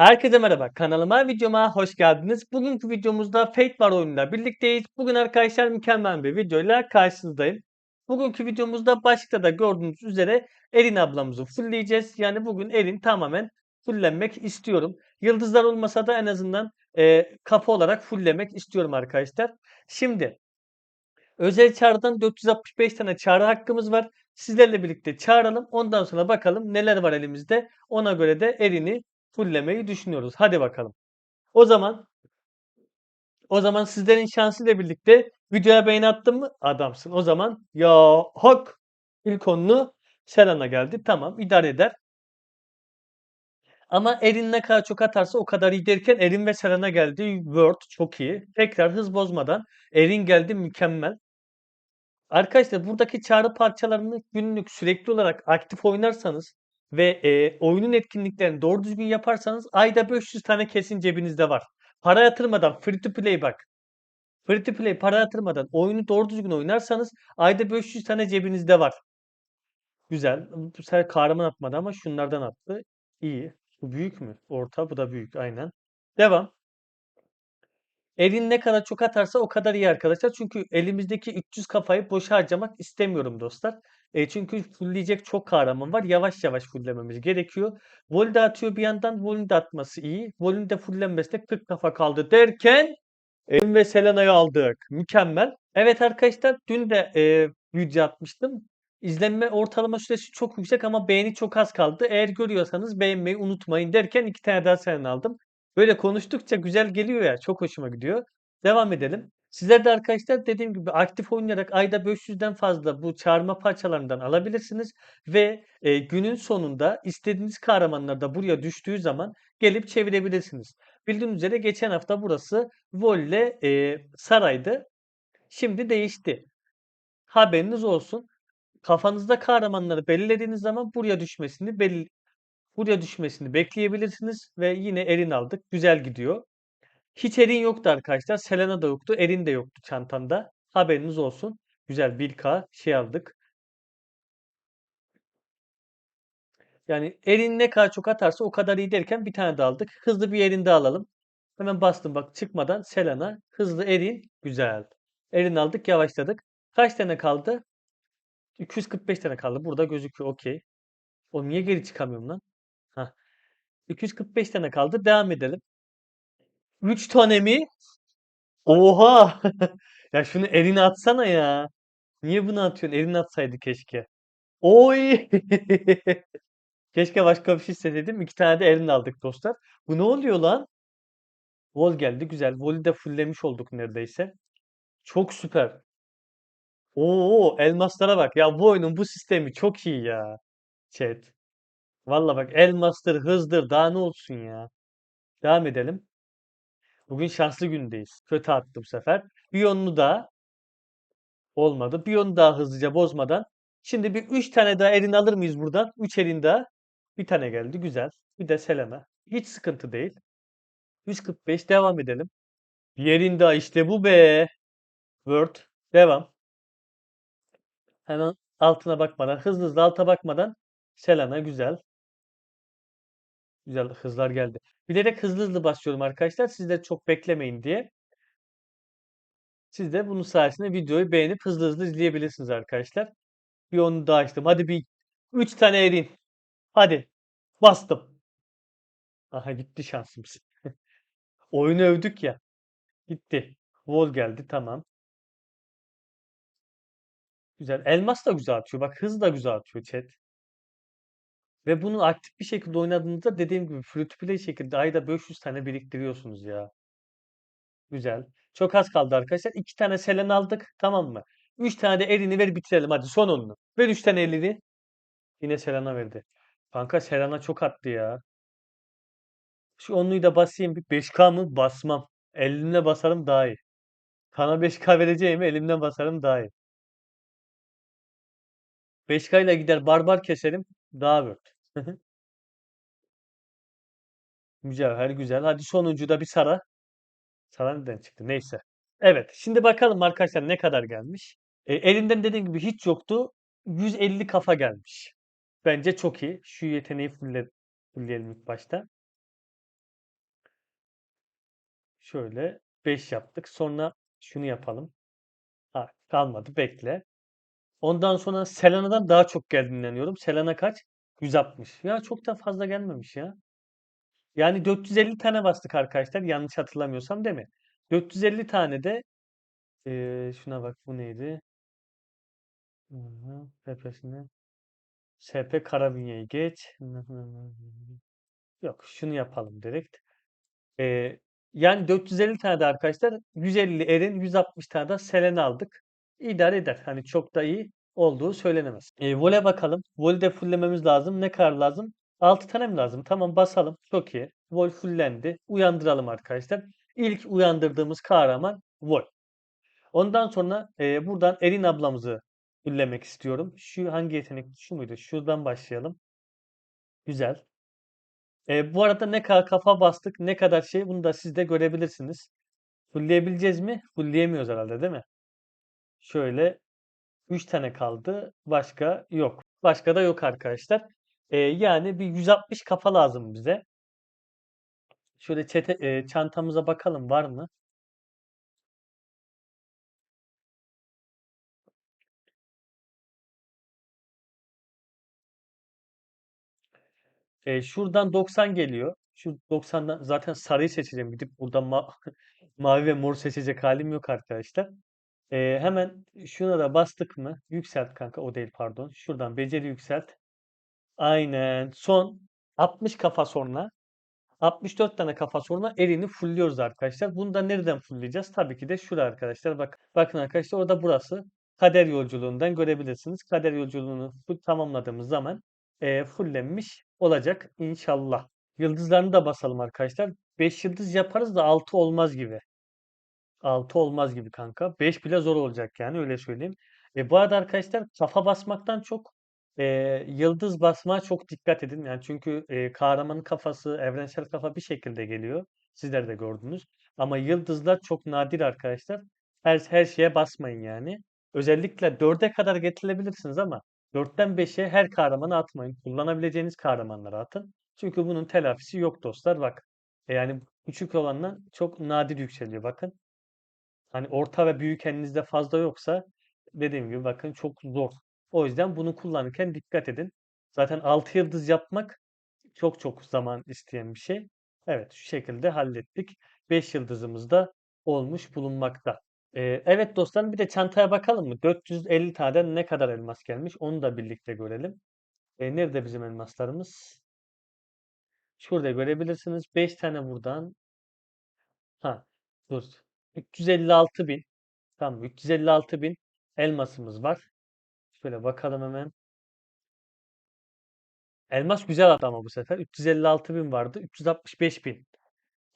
Herkese merhaba. Kanalıma, videoma hoş geldiniz. Bugünkü videomuzda Fate var oyunuyla birlikteyiz. Bugün arkadaşlar mükemmel bir videoyla karşınızdayım. Bugünkü videomuzda başlıkta da gördüğünüz üzere Erin ablamızı fullleyeceğiz. Yani bugün Erin tamamen fulllenmek istiyorum. Yıldızlar olmasa da en azından e, kapı olarak fulllemek istiyorum arkadaşlar. Şimdi özel çağrıdan 465 tane çağrı hakkımız var. Sizlerle birlikte çağıralım. Ondan sonra bakalım neler var elimizde. Ona göre de Erin'i fulllemeyi düşünüyoruz. Hadi bakalım. O zaman o zaman sizlerin şansıyla birlikte videoya beğeni attın mı? Adamsın. O zaman ya hak ilk onlu Selena geldi. Tamam idare eder. Ama Erin ne kadar çok atarsa o kadar iyi derken Erin ve Selena geldi. Word çok iyi. Tekrar hız bozmadan Erin geldi mükemmel. Arkadaşlar buradaki çağrı parçalarını günlük sürekli olarak aktif oynarsanız ve e, oyunun etkinliklerini doğru düzgün yaparsanız ayda 500 tane kesin cebinizde var. Para yatırmadan free to play bak. Free to play para yatırmadan oyunu doğru düzgün oynarsanız ayda 500 tane cebinizde var. Güzel. Bu sefer kahraman atmadı ama şunlardan attı. İyi. Bu büyük mü? Orta. Bu da büyük. Aynen. Devam. Elin ne kadar çok atarsa o kadar iyi arkadaşlar. Çünkü elimizdeki 300 kafayı boş harcamak istemiyorum dostlar. E, çünkü fullleyecek çok kahraman var. Yavaş yavaş fulllememiz gerekiyor. Vol de atıyor bir yandan. Vol'ün de atması iyi. Vol'ün de fullenmesi de 40 kafa kaldı derken Erin ve Selena'yı aldık. Mükemmel. Evet arkadaşlar dün de e, video atmıştım. İzlenme ortalama süresi çok yüksek ama beğeni çok az kaldı. Eğer görüyorsanız beğenmeyi unutmayın derken iki tane daha Selena aldım. Böyle konuştukça güzel geliyor ya. Çok hoşuma gidiyor. Devam edelim. Sizler de arkadaşlar dediğim gibi aktif oynayarak ayda 500'den fazla bu çağırma parçalarından alabilirsiniz. Ve e, günün sonunda istediğiniz kahramanlar da buraya düştüğü zaman gelip çevirebilirsiniz. Bildiğiniz üzere geçen hafta burası Volle e, saraydı. Şimdi değişti. Haberiniz olsun. Kafanızda kahramanları belirlediğiniz zaman buraya düşmesini belli buraya düşmesini bekleyebilirsiniz ve yine Erin aldık. Güzel gidiyor. Hiç Erin yoktu arkadaşlar. Selena da yoktu. Erin de yoktu çantamda. Haberiniz olsun. Güzel 1K şey aldık. Yani Erin ne kadar çok atarsa o kadar iyi derken bir tane de aldık. Hızlı bir Erin de alalım. Hemen bastım bak çıkmadan Selena. Hızlı Erin. Güzel. Erin aldık yavaşladık. Kaç tane kaldı? 245 tane kaldı. Burada gözüküyor. Okey. O niye geri çıkamıyorum lan? Hah. 245 tane kaldı. Devam edelim. 3 tane mi? Oha! Ya şunu eline atsana ya. Niye bunu atıyorsun? Eline atsaydı keşke. Oy! Keşke başka bir şey isteseydim. İki tane de eline aldık dostlar. Bu ne oluyor lan? Vol geldi. Güzel. Vol'ü de fulllemiş olduk neredeyse. Çok süper. Oo, elmaslara bak. Ya bu oyunun bu sistemi çok iyi ya. Chat. Valla bak elmastır, hızdır. Daha ne olsun ya. Devam edelim. Bugün şanslı gündeyiz. Kötü attı bu sefer. Bir yonunu daha olmadı. Bir yonu daha hızlıca bozmadan. Şimdi bir 3 tane daha elini alır mıyız buradan? 3 elin daha. Bir tane geldi. Güzel. Bir de Selena. Hiç sıkıntı değil. 145 devam edelim. Bir elin daha işte bu be. Word. Devam. Hemen altına bakmadan, hızlı hızlı alta bakmadan Selena güzel. Güzel hızlar geldi. Bilerek hızlı hızlı basıyorum arkadaşlar. Siz de çok beklemeyin diye. Siz de bunun sayesinde videoyu beğenip hızlı hızlı izleyebilirsiniz arkadaşlar. Bir onu daha açtım. Hadi bir 3 tane erin. Hadi. Bastım. Aha gitti şansımız. Oyunu övdük ya. Gitti. Vol geldi. Tamam. Güzel. Elmas da güzel atıyor. Bak hız da güzel atıyor chat. Ve bunu aktif bir şekilde oynadığınızda dediğim gibi free to play şekilde ayda 500 tane biriktiriyorsunuz ya. Güzel. Çok az kaldı arkadaşlar. 2 tane Selen aldık. Tamam mı? 3 tane de elini ver bitirelim. Hadi son onunu. Ver 3 tane elini. Yine Selen'a verdi. Kanka Selen'a çok attı ya. Şu onluyu da basayım. Bir 5K mı? Basmam. Elimle basarım daha iyi. Sana 5K vereceğimi elimden basarım daha iyi. 5K ile gider barbar keserim. Daha worth. Mücevher güzel. Hadi sonuncu da bir Sara. Sara neden çıktı? Neyse. Evet. Şimdi bakalım arkadaşlar ne kadar gelmiş. E, elinden dediğim gibi hiç yoktu. 150 kafa gelmiş. Bence çok iyi. Şu yeteneği fulle, fullleyelim ilk başta. Şöyle 5 yaptık. Sonra şunu yapalım. Ha, kalmadı. Bekle. Ondan sonra Selena'dan daha çok geldiğini inanıyorum. Selena kaç? 160. Ya çok da fazla gelmemiş ya. Yani 450 tane bastık arkadaşlar. Yanlış hatırlamıyorsam değil mi? 450 tane de eee, şuna bak bu neydi? Tepesine. SP Karabinya'yı geç. Yok şunu yapalım direkt. Eee, yani 450 tane de arkadaşlar 150 Erin 160 tane de Selena aldık. İdare eder. Hani çok da iyi olduğu söylenemez. E, vole bakalım. Volü de fulllememiz lazım. Ne kadar lazım? 6 tane mi lazım? Tamam basalım. Çok iyi. Vol fullendi. Uyandıralım arkadaşlar. İlk uyandırdığımız kahraman Vol. Ondan sonra e, buradan Erin ablamızı fullemek istiyorum. Şu hangi yetenek? Şu muydu? Şuradan başlayalım. Güzel. E, bu arada ne kadar kafa bastık, ne kadar şey bunu da siz de görebilirsiniz. Fullleyebileceğiz mi? Fullleyemiyoruz herhalde değil mi? Şöyle 3 tane kaldı. Başka yok. Başka da yok arkadaşlar. E, yani bir 160 kafa lazım bize. Şöyle çete, e, çantamıza bakalım var mı? E, şuradan 90 geliyor. Şu 90'dan zaten sarıyı seçeceğim. Gidip buradan ma mavi ve mor seçecek halim yok arkadaşlar. E, hemen şuna da bastık mı? Yükselt kanka. O değil pardon. Şuradan beceri yükselt. Aynen. Son 60 kafa sonra 64 tane kafa sonra elini fullliyoruz arkadaşlar. Bunu da nereden fullleyeceğiz? Tabii ki de şurada arkadaşlar. Bak, bakın arkadaşlar orada burası. Kader yolculuğundan görebilirsiniz. Kader yolculuğunu tamamladığımız zaman e, fulllenmiş olacak inşallah. Yıldızlarını da basalım arkadaşlar. 5 yıldız yaparız da 6 olmaz gibi. 6 olmaz gibi kanka. 5 bile zor olacak yani öyle söyleyeyim. E, bu arada arkadaşlar kafa basmaktan çok e, yıldız basmaya çok dikkat edin. Yani çünkü e, kahramanın kafası, evrensel kafa bir şekilde geliyor. Sizler de gördünüz. Ama yıldızlar çok nadir arkadaşlar. Her, her şeye basmayın yani. Özellikle 4'e kadar getirebilirsiniz ama 4'ten 5'e her kahramanı atmayın. Kullanabileceğiniz kahramanları atın. Çünkü bunun telafisi yok dostlar. Bak. E, yani küçük olanlar çok nadir yükseliyor. Bakın. Hani orta ve büyük elinizde fazla yoksa dediğim gibi bakın çok zor. O yüzden bunu kullanırken dikkat edin. Zaten 6 yıldız yapmak çok çok zaman isteyen bir şey. Evet şu şekilde hallettik. 5 yıldızımız da olmuş bulunmakta. Ee, evet dostlarım bir de çantaya bakalım mı? 450 tane ne kadar elmas gelmiş onu da birlikte görelim. Ee, nerede bizim elmaslarımız? Şurada görebilirsiniz. 5 tane buradan. Ha dur. 356 bin. Tamam 356 bin elmasımız var. Şöyle bakalım hemen. Elmas güzel attı ama bu sefer. 356 bin vardı. 365 bin.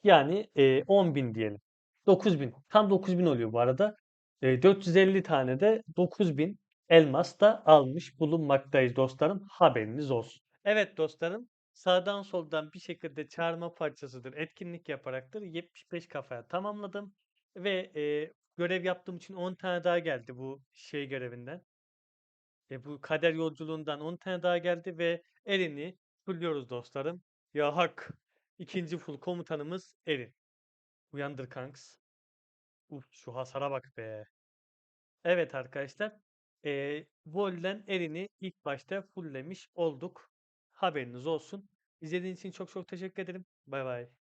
Yani e, 10 bin diyelim. 9 bin. Tam 9 bin oluyor bu arada. E, 450 tane de 9 bin elmas da almış bulunmaktayız dostlarım. Haberiniz olsun. Evet dostlarım. Sağdan soldan bir şekilde çağırma parçasıdır. Etkinlik yaparaktır. 75 kafaya tamamladım. Ve e, görev yaptığım için 10 tane daha geldi bu şey görevinden. E, bu kader yolculuğundan 10 tane daha geldi ve Erin'i fulluyoruz dostlarım. Ya hak. İkinci full komutanımız Erin. Uyandır kanks. Uf şu hasara bak be. Evet arkadaşlar. E, Vol'den Erin'i ilk başta fulllemiş olduk. Haberiniz olsun. İzlediğiniz için çok çok teşekkür ederim. Bay bay.